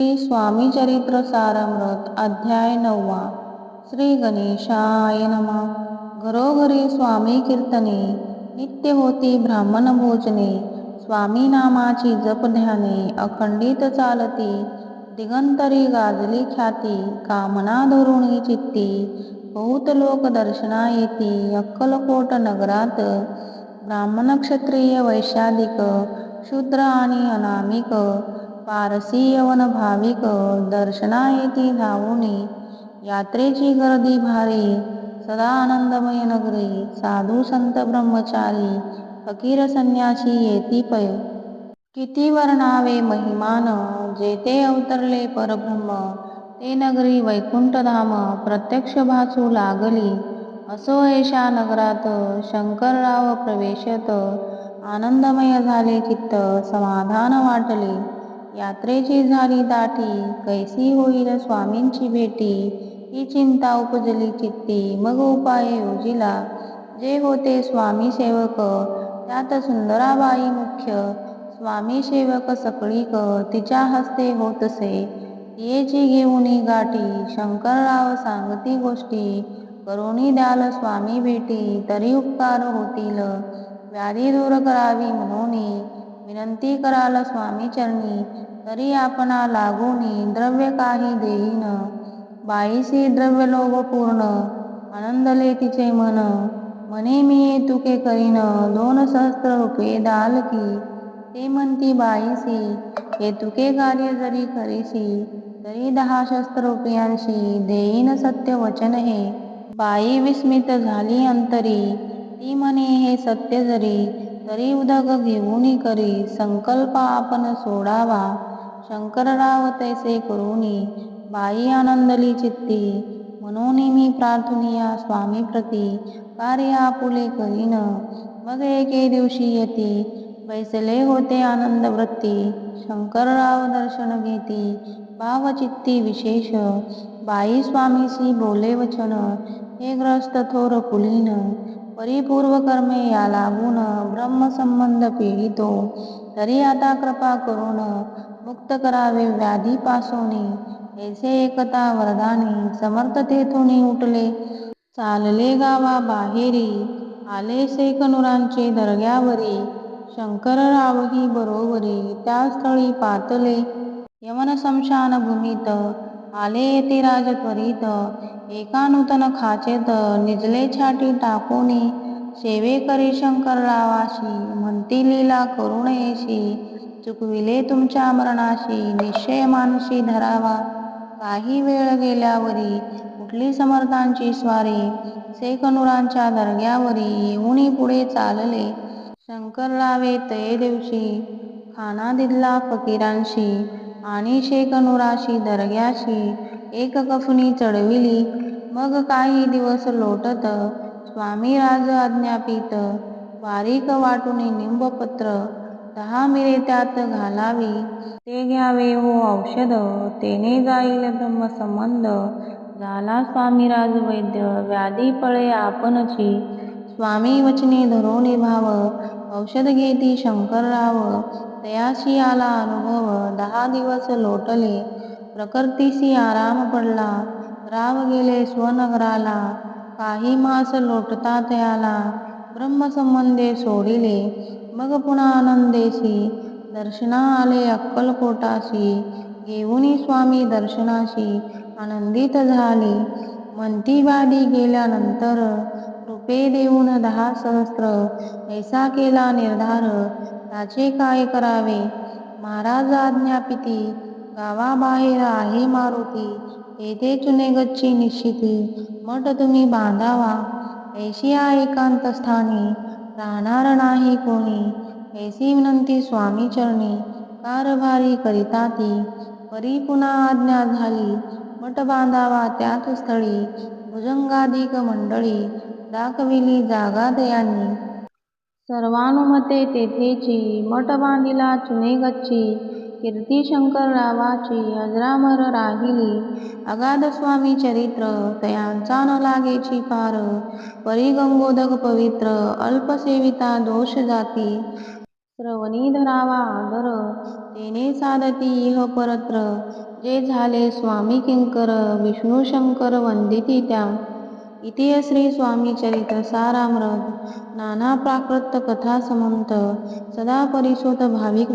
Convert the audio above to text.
श्री स्वामी चरित्र सारामृत अध्याय नववा. श्री गणेशाय नमः. घरोघरी स्वामी कीर्तने नित्य होती ब्राह्मण भोजने स्वामी नामाची जप ध्याने अखंडित चालती दिगंतरी गाजली ख्याती कामना धरुणी चित्ती बहुत लोक दर्शना येती अक्कलकोट नगरात ब्राह्मण क्षत्रिय वैशालिक शूद्र आणि अनामिक पारसी यवन भाविक दर्शना येती धावुनी यात्रेची गर्दी भारी सदा आनंदमय नगरी साधू संत ब्रह्मचारी फकीर संन्यासी येती पै. किती वर्णावे महिमान जेते अवतरले परब्रह्म ते नगरी वैकुंठधाम प्रत्यक्ष भासू लागली. असो ऐशा नगरात शंकरराव प्रवेशत आनंदमय झाले चित्त समाधान वाटले. यात्रेची झाली दाटी कैसी होईल स्वामींची भेटी? ही चिंता उपजली चित्ती मग उपाय योजिला. जे होते स्वामी सेवक त्यात सुंदराबाई मुख्य. स्वामी सेवक सकळीक तिच्या हस्ते होतसे. येची घेऊनी गाठी शंकरराव सांगती गोष्टी. करुणी द्याल स्वामी भेटी तरी उपकार होतील. व्याधी दूर करावी म्हणून विनंती कराल स्वामी चरणी तरी आपणा लागूनी द्रव्य काही देईन. बाईसी द्रव्य लोभ पूर्ण आनंदले तिचे मन. म्हणे मी तुके करीन दोन सहस्त्र रुपये दाल की. ते म्हणती बाईसी हे तुके कार्य जरी करीसी तरी दहा शस्त्र रुपयांशी देईन सत्य वचन हे. बाई विस्मित झाली अंतरी ती म्हणे हे सत्य जरी तरी उदक घेऊनी करी. संकल्प आपण सोडावा. शंकरराव तैसे करुनी. बाई आनंदली चित्ती. म्हणून मी प्रार्थनिया स्वामी प्रती. कार्य आपुले करीन. मग एके दिवशी येती. बैसले होते आनंद वृत्ती. शंकरराव दर्शन घेती. भावचित्ती विशेष. बाई स्वामीशी बोले वचन. हे ग्रस्त थोर पुलीन परिपूर्व कर्मे या लागून ब्रह्मसंबंध पीडितो. तरी आता कृपा करून मुक्त करावे व्याधी पासोनी. ऐसे एकता वरदानी समर्थ तेथून उठले. चालले गावा बाहेरी आले सेकनुरांचे दर्ग्यावरी. शंकररावही बरोबरी त्या स्थळी पातले. यवन स्मशान भूमीत आले येते राज त्वरित एका नूतन खाचेत निजले छाटी टाकुनी सेवेकरी शंकररावाशी म्हणती लीला करुणेशी चुकविले तुमच्या मरणाशी निश्चय मानसी धरावा. काही वेळ गेल्यावरी कुठली समर्थांची स्वारी सेकनुरांच्या दर्ग्यावरी येऊनी पुढे चालले. शंकररावे तये दिवशी खाना दिला फकीरांशी. आणि शेकनुराशी दर्ग्याशी एक कफनी चढविली. मग काही दिवस लोटत स्वामी राज आज्ञापित बारीक वाटुनी निंबपत्र दहा मिरे त्यात घालावी. ते घ्यावे हो औषध तेने जाईल ब्रह्मसंबंध. झाला स्वामीराज वैद्य व्याधी पळे आपणची. स्वामी वचने धरून भाव औषध घेती शंकरराव तयाशी आला अनुभव. दहा दिवस लोटले. प्रकृतीशी आराम पडला. राव गेले स्वनगराला. काही मास लोटता त्याला. ब्रह्मसंबंधे सोडिले. मग पुन्हा आनंदेशी. दर्शना आले अक्कलकोटाशी. घेऊनी स्वामी दर्शनाशी. आनंदित झाली. म्हणती गेल्यानंतर रुपे देऊन दहा सहस्त्र ऐसा केला निर्धार त्याचे काय करावे? महाराज आज्ञापिती गावाबाहेर आहे मारुती येथे चुने गच्ची निश्चिती मठ तुम्ही बांधावा. ऐशिया एकांत स्थानी राहणार नाही कोणी. ऐसी विनंती स्वामी चरणी कारभारी करिता ती परी पुन्हा आज्ञा झाली मठ बांधावा त्याच स्थळी भुजंगाधिक मंडळी. दाखविली जागा दयांनी. सर्वानुमते तेथेची मठ बांधिला चुने गच्ची कीर्ती शंकररावाची अजरामर राहिली. अगाध स्वामी चरित्र तयांचा न लागेची पार. परी गंगोदक पवित्र अल्पसेविता दोष जाती. श्रवणी धरावा आदर तेने साधती इह परत्र. जे झाले स्वामी किंकर विष्णू शंकर वंदिती त्या. इति श्री स्वामी चरित्र सारामृत. नाना प्राकृत कथा समंत. सदा परिसोत भाविक